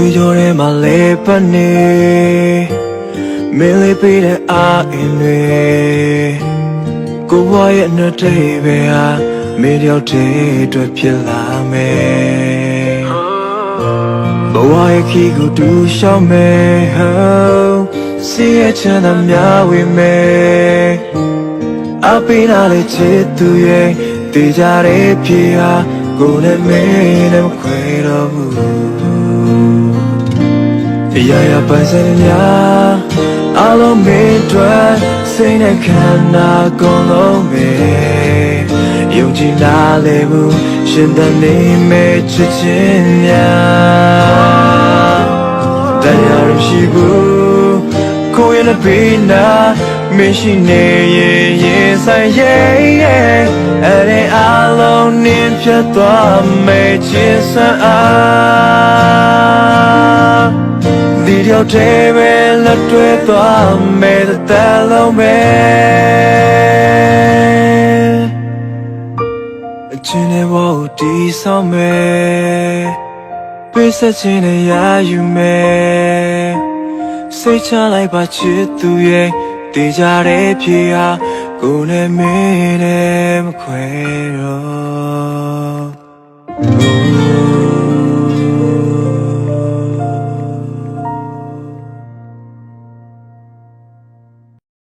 တွေးကြောထဲမှာလဲပတ်နေမင်းလေးပေးတဲ့အားအင်းတွေကိုဘွားရဲ့အနှစ်တိတ်ပဲဟာမင်းတယောက်တည်းအတွက်ဖြစ်လာမယ်ဘဝရဲ့ခီးကိုတူရှောင်းမယ်ဟောစီရဲ့ချမ်းသာများဝေမယ်အပိနာလေးချစ်သူရဲ့တေးကြတဲ့ပြေဟာကိုယ်နဲ့မင်းနဲ့မခွဲတော့ဘူးအ ရာရာပန်းစင်များအလုံးမင်းတို့စိတ်နဲ့ခန္ဓာကုန်လုံးပဲယုံကြည်နာလေဘူးရှင်တန်နေမဲ့ချစ်ချင်းများတရားရရှိဘူးကိုယ်ရဲ့ဘေးနာမရှိနေရင်ရင်ဆိုင်ရဲ့အဲ့ဒီအလုံးနင်းဖြတ်သွားမဲ့ချစ်စံအား ဒီတော့တဲပဲလက်တွဲသွားမယ်တဲ့တလုံးပဲအချင်းနဲ့ဘောတီဆောင်မယ်ပေးဆက်ခြင်းနဲ့ရယူမယ်စိတ်ချလိုက်ပါချစ်သူရဲ့တည်ကြတဲ့ဖြေဟာကိုယ်နဲ့မင်းနဲ့မခွဲတော့